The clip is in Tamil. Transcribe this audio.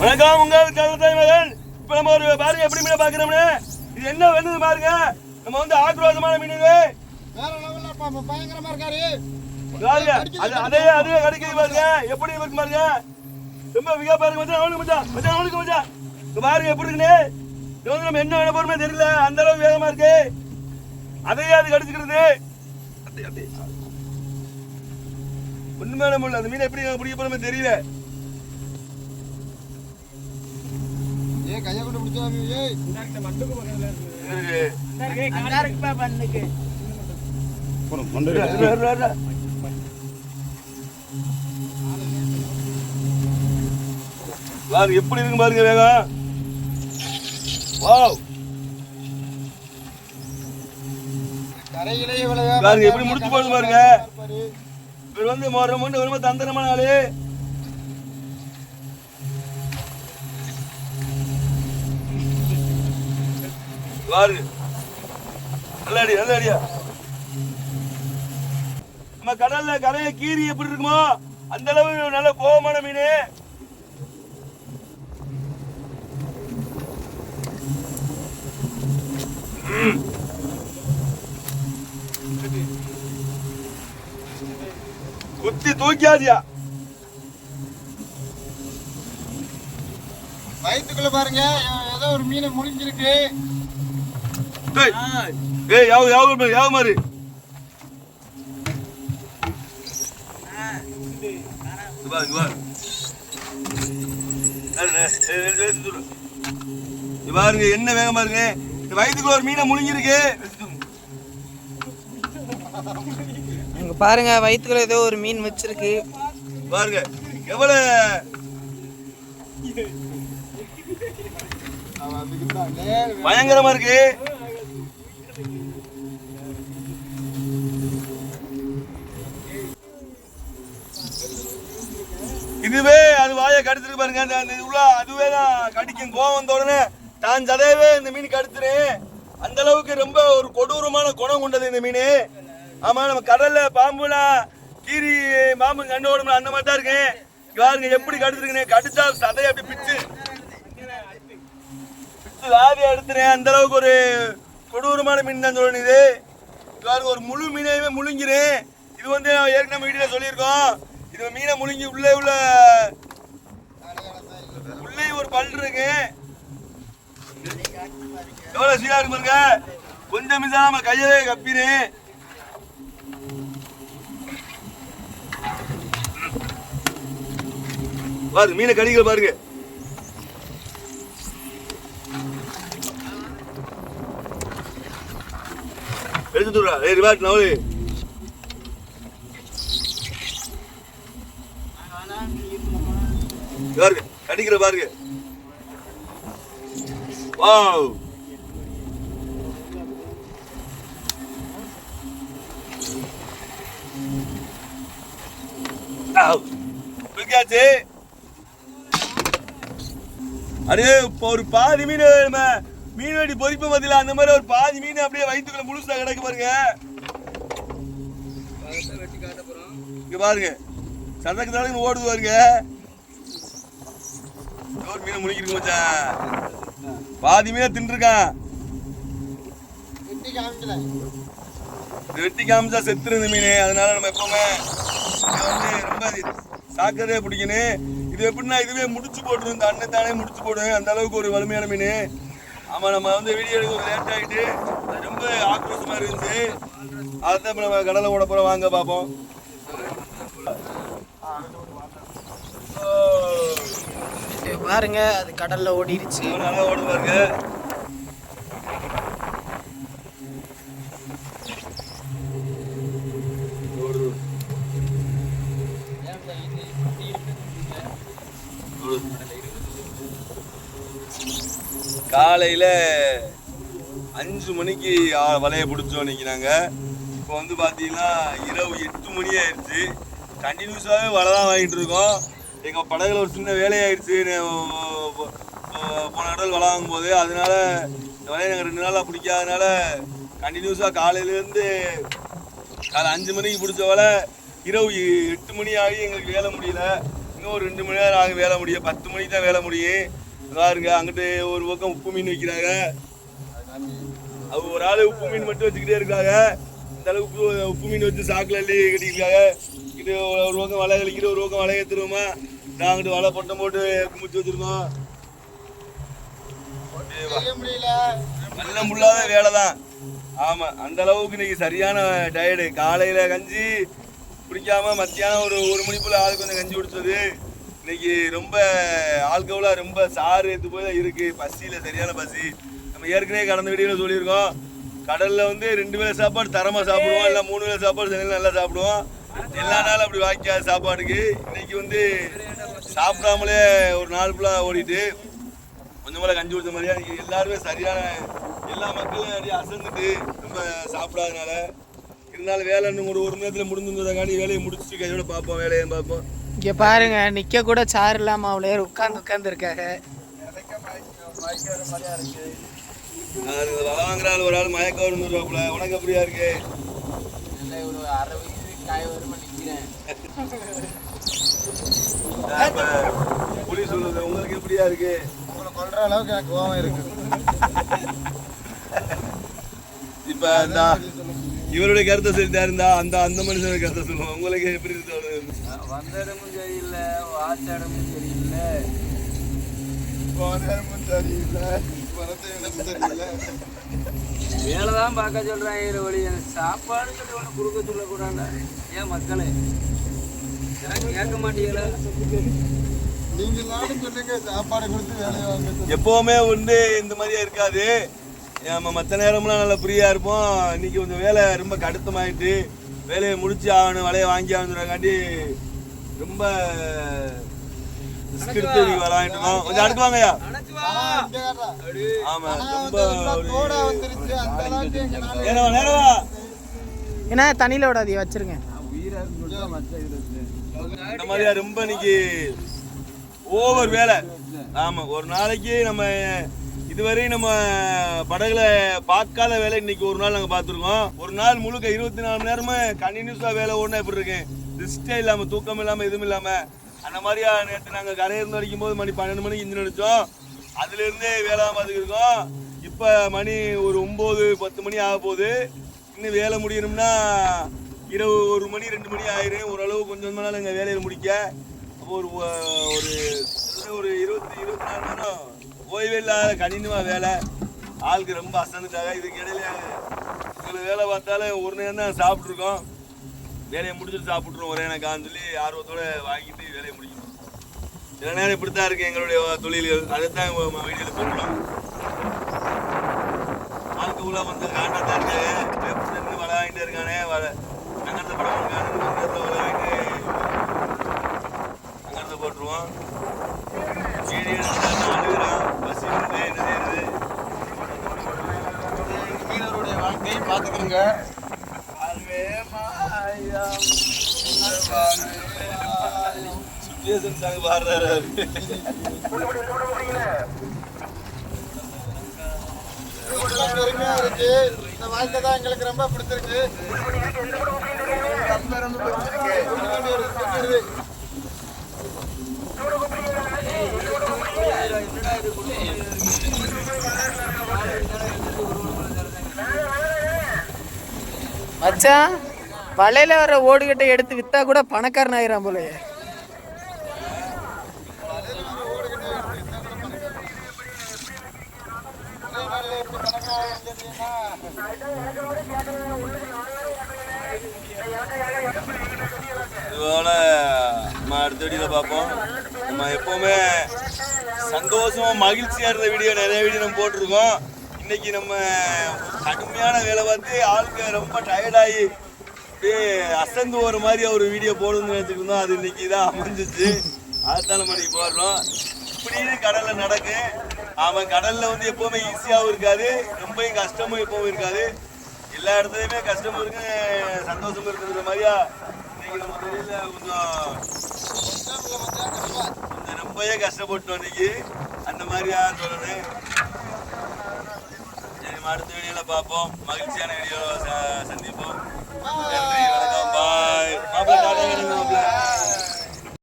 வணக்கம் உங்கள் கருத்தை மகன் இப்ப நம்ம ஒரு பாருங்க எப்படி மீனை பாக்குறோம்னு இது என்ன வேணுது பாருங்க. நம்ம வந்து ஆக்ரோஷமான மீன். இது வேற லெவல்ல பயங்கரமா இருக்காரு. பாருங்க அது அதே அதே கிடைக்குது பாருங்க. எப்படி இருக்கு பாருங்க. ரொம்ப மிக பாருங்க மச்சான் அவனுக்கு மச்சான் மச்சான் அவனுக்கு மச்சான். பாருங்க எப்படி இருக்குன்னு. இது வந்து நம்ம என்ன வேண போறோமே தெரியல. அந்த அளவுக்கு வேகமா இருக்கு. அதையே அது கடிச்சுக்கிறது நம்ம இல்ல அந்த மீனை எப்படி பிடிக்க போறோமே தெரியல. ஏ கைய கொண்டு ஏய் இருக்கு. பாருங்க எப்படி இருக்கு பாருங்க வேகம் வாவ் பாருங்க, எப்படி முடிச்சு போடுது பாருங்க. இவர் வந்து மொற மொண்டு ரொம்ப தந்திரமான ஆளு வாரு. நல்ல அடி நல்ல அடியா நம்ம கடல்ல கரையை கீரி எப்படி இருக்குமோ அந்த அளவு நல்ல கோபமான மீன். குத்தி தூக்காதியா வயிற்றுக்குள்ள பாருங்க ஏதோ ஒரு மீனை முடிஞ்சிருக்கு ஏய், ஏய், ஏய், ஏய், ஏய், தூரு. இங்க பாருங்க என்ன வேகம் பாருங்க. வயிற்றுக்குள்ள ஒரு மீனை முழுங்கிருக்கு இங்க பாருங்க வயிற்றுக்குள்ள ஏதோ ஒரு மீன் வச்சிருக்கு. பாருங்க எவ்வளவு? பயங்கரமா இருக்கு. அது பாருங்க. அந்த அந்த உள்ள அதுவே தான் கடிக்கும். கோவம் வந்த உடனே தான் சதையவே இந்த மீன் கடிச்சிரு அந்த அளவுக்கு ரொம்ப ஒரு கொடூரமான குணம் கொண்டது இந்த மீன். ஆமா நம்ம கடல்ல பாம்புலாம் கீரி பாம்பு கண்டு ஓடும்ல அந்த மாதிரி தான் இருக்கு பாருங்க எப்படி கடிச்சிருக்குன்னு. கடிச்சா சதையை அப்படி பிச்சு. பிச்சு ஆவி எடுத்துறேன். அந்த அளவுக்கு ஒரு கொடூரமான மீன் தான் சொல்லணும் இது. பாருங்க ஒரு முழு மீனையுமே முழுங்கிறேன் இது வந்து ஏற்கனவே வீடியோல சொல்லியிருக்கோம். இது மீனை முழுங்கி உள்ளே உள்ள உள்ளே ஒரு பல் இருக்கு. எவ்வளவு சீரா இருக்கு பாருங்க. கொஞ்சம் மிசாம கையவே கப்பினேன் பாரு மீனை கடிகள் பாருங்க. எடுத்து தூரா ஏய் ரிவாட் நவலி பாருங்க கடிக்கிற பாருங்க. Oh. வாவ் ஆவ். அடே இப்போ ஒரு பாதி மீன் நம்ம. மீன் வெடி பொறிப்பு பதில அந்த மாதிரி ஒரு பாதி மீன் அப்படியே வயிற்றுக்குள்ள முழுசா கிடக்கு பாருங்க. இங்க பாருங்க. சதக்கு தடக்கு ஓடுது பாருங்க. ஒரு மீனை முடிக்கிருக்கு மச்சான்? பாதி மீனை தின்றுருக்கான். வெட்டி காமிச்சா செத்துரு இந்த மீன் அதனால நம்ம எப்பவுமே வந்து ரொம்ப சாக்கிறதே பிடிக்கணும். இது எப்படின்னா இதுவே முடிச்சு போட்டுரும். இந்த அண்ணன் தானே முடிச்சு போடும். அந்த அளவுக்கு ஒரு வலிமையான மீன். ஆமா நம்ம வந்து வீடியோ எடுக்க ஒரு லேட் ஆகிட்டு ரொம்ப ஆக்ரோஷமா இருந்துச்சு. அதான் இப்போ நம்ம கடலை ஓட போகிறோம் வாங்க பார்ப்போம் ஓ, இங்க பாருங்க அது கடல்ல ஓடிடுச்சு நல்லா ஓடுது பாருங்க அஞ்சு மணிக்கு வலையை பிடிச்சோம் இன்னைக்கு இப்போ வந்து பார்த்தீங்கன்னா இரவு எட்டு மணி ஆயிடுச்சு. கண்டினியூஸாகவே வலை தான் வாங்கிட்டு இருக்கோம். எங்க படகுல ஒரு சின்ன வேலையாயிடுச்சு. போன கடல் வளாகும் போது அதனால இந்த வலையை நாங்கள் ரெண்டு நாளாக பிடிக்காதனால கண்டினியூஸாக காலையிலேருந்து காலை அஞ்சு மணிக்கு பிடிச்ச வேலை இரவு எட்டு மணி ஆகி எங்களுக்கு வேலை முடியல. இன்னும் ஒரு ரெண்டு மணி நேரம் ஆகும் வேலை முடியும் பத்து மணிக்கு தான் வேலை முடியும். பாருங்க அங்கிட்டு ஒரு பக்கம் உப்பு மீன் வைக்கிறாங்க. அவங்க ஒரு ஆள் உப்பு மீன் மட்டும் வச்சுக்கிட்டே இருக்காங்க. இந்த அளவுக்கு உப்பு மீன் வச்சு சாக்கில் அள்ளி கட்டியிருக்காங்க இது ஒரு பக்கம் வலை கழிக்கிற ஒரு பக்கம் வலை ஏற்றுருவோமா அங்கிட்டு வலை பொட்டம் போட்டு குமிச்சு வச்சிருக்கோம். நல்ல முள்ளாத வேலை தான் ஆமா அந்த அளவுக்கு இன்னைக்கு சரியான டயர்டு காலையில கஞ்சி குடிக்காம மத்தியானம் ஒரு ஒரு மணி போல ஆளுக்கு கொஞ்சம் கஞ்சி குடிச்சது. இன்னைக்கு ரொம்ப ஆல்கவுலா ரொம்ப சாறு எடுத்து போய் தான் இருக்கு. பசியில சரியான பசி. நம்ம ஏற்கனவே கடந்த வீடியோல சொல்லியிருக்கோம். கடல்ல வந்து ரெண்டு வேளை சாப்பாடு தரமா சாப்பிடுவோம். இல்ல மூணு வேளை சாப்பாடு நல்லா சாப்பிடுவோம். எல்லா நாளும் அப்படி வாய்க்காது சாப்பாடுக்கு. இன்னைக்கு வந்து சாப்பிடாமலே ஒரு நாள் ஃபுல்லாக ஓடிட்டு கொஞ்சம் போல கஞ்சி குடிச்ச மாதிரியா இன்னைக்கு எல்லாருமே சரியான எல்லா மக்களும் அப்படியே அசந்துட்டு ரொம்ப சாப்பிடாதனால இருந்தாலும் வேலை இன்னும் ஒரு ஒரு மணி நேரத்தில் முடிஞ்சிருந்ததாங்காண்டி வேலையை முடிச்சுட்டு கையோட பார்ப்போம் வேலையை பார்ப்போம். இங்க பாருங்க நிக்க கூட சார் இல்லாம அவ்வளோ உட்கார்ந்து உட்கார்ந்து இருக்காங்க நான் இந்த வலை வாங்குற ஆள் ஒரு ஆள் மயக்க வருவாப்புல உனக்கு அப்படியா இருக்கு? ஒரு அரை வயசு காய வருமா புலி சொல்லுது உங்களுக்கு எப்படியா இருக்கு உங்களை கொல்ற அளவுக்கு எனக்கு கோவம் இருக்கு இப்ப இந்த இவருடைய கருத்தை சொல்லிட்டா இருந்தா அந்த அந்த மனுஷனுடைய கருத்தை சொல்லுவோம் உங்களுக்கு எப்படி இருக்கு வந்த இடமும் சரியில்லை வாச்ச இடமும் சரியில்லை போனமும் சரியில்லை வரது எனக்கு வேலை தான் பார்க்க சொல்றாங்க ஒளி. எனக்கு சாப்பாடு சொல்லி ஒன்று கொடுக்க சொல்லக்கூடாது ஏன் மக்களே? கேட்க மாட்டீங்களா? நீங்க சொல்லுங்க சாப்பாடு கொடுத்து வேலையை வாங்க சொல்லி. எப்பவுமே வந்து இந்த மாதிரியே இருக்காது. நம்ம மற்ற நேரம்லாம் நல்லா ஃப்ரீயாக இருப்போம். இன்னைக்கு கொஞ்சம் வேலை ரொம்ப கடுத்தமாயிட்டு வேலையை முடிச்சு ஆகணும் வலையை வாங்கி ஆகணுங்கிறக்காண்டி ரொம்ப கொஞ்சம். ஆமா ரொம்ப ஒரு தோடா எங்கனால நேரவா நேரவா ஏன்னா தண்ணியில் விடாதீங்க வச்சிருங்க இந்த மாதிரியா ரொம்ப இன்னைக்கு ஓவர் வேலை ஆமா ஒரு நாளைக்கு நம்ம இதுவரை நம்ம படகுல பார்க்காத வேலை இன்னைக்கு ஒரு நாள் நாங்க பார்த்துருக்கோம் ஒரு நாள் முழுக்க இருபத்தி நாலு மணி நேரமா கண்டினியூஸா வேலை ஓடனா எப்படி இருக்கு ரிஸ்டே இல்லாம தூக்கம் இல்லாம எதுவும் இல்லாம அந்த மாதிரியா நேற்று நாங்கள் கரையிருந்து அடிக்கும் போது மணி பன்னெண்டு மணிக்கு இன்ஜின் அடிச்சோம் அதுலேருந்தே வேலை பார்த்துக்கிட்டு இருக்கோம் மணி ஒரு ஒம்பது பத்து மணி ஆக போகுது. இன்னும் வேலை முடியணும்னா இரவு ஒரு மணி ரெண்டு மணி ஆயிரும் ஓரளவு கொஞ்சம் நாள் எங்கள் வேலையை முடிக்க. அப்போ ஒரு ஒரு ஒரு இருபத்தி இருபத்தி நாலு மணி நேரம் ஓய்வே இல்லாத கடினமாக வேலை. ஆளுக்கு ரொம்ப அசந்துட்டாங்க. இதுக்கு இடையில வேலை பார்த்தாலும் ஒரு நேரம் தான் சாப்பிட்ருக்கோம் வேலையை முடிச்சுட்டு சாப்பிட்ருவோம் ஒரே எனக்கான்னு சொல்லி ஆர்வத்தோட வாங்கிட்டு வேலையை முடிக்கணும். சில நேரம் இப்படி தான் இருக்குது எங்களுடைய தொழில்கள். அதுதான் வீடியோவில் சொல்கிறோம் ஆளுக்கு உள்ள வந்து காண்டா தான் இருக்காங்க எப்படி இருந்து வலை வாங்கிட்டே இருக்கானே வலை நகரத்தை படம் இருக்கானு. நகரத்தை வலை வாங்கிட்டு நகரத்தை போட்டுருவோம் வீடியோ அழுகிறான் பஸ் என்ன செய்யறது வாழ்க்கையை பார்த்துக்கிறோங்க. பெருமையா இருக்கு இந்த வாழ்க்கை தான் எங்களுக்கு ரொம்ப பிடிச்சிருக்கு ரொம்ப ரொம்ப பிடிச்சிருக்கு பிடிச்சிருக்கு. மச்சான் வலையில வர ஓடுகட்டை எடுத்து வித்தா கூட பணக்காரன் ஆயிரம் போலயே. இதுபோல நம்ம அடுத்த வீடியோவில் பார்ப்போம். நம்ம எப்போவுமே சந்தோஷமா மகிழ்ச்சியா இருந்த வீடியோ நிறைய வீடியோ நம்ம போட்டிருக்கோம். இன்னைக்கு நம்ம கடுமையான வேலை பார்த்து ஆளுங்க ரொம்ப டயர்டாகி அப்படியே அசந்து ஒரு மாதிரி ஒரு வீடியோ போடணும்னு நினச்சிட்டு அது இன்னைக்கு தான் அமைஞ்சிச்சு. அதுதான் நம்ம இன்னைக்கு போடுறோம். இப்படின்னு கடல்ல நடக்கு. அவன் கடல்ல வந்து எப்பவுமே ஈஸியாகவும் இருக்காது. ரொம்பவும் கஷ்டமும் எப்பவும் இருக்காது. எல்லா இடத்துலையுமே கஷ்டமும் இருக்கு சந்தோஷமும் இருக்குங்கிற மாதிரியா இன்னைக்கு நம்ம கொஞ்சம் கொஞ்சம் ரொம்பவே கஷ்டப்பட்டோம் இன்னைக்கு. அந்த மாதிரியா சொல்லணும். சரி அடுத்த வீடியோல பார்ப்போம். மகிழ்ச்சியான வீடியோ சந்திப்போம். நன்றி வணக்கம் பாய் மாப்பிள்ளை டாடா கிடைக்கும் மாப்பிள்ளை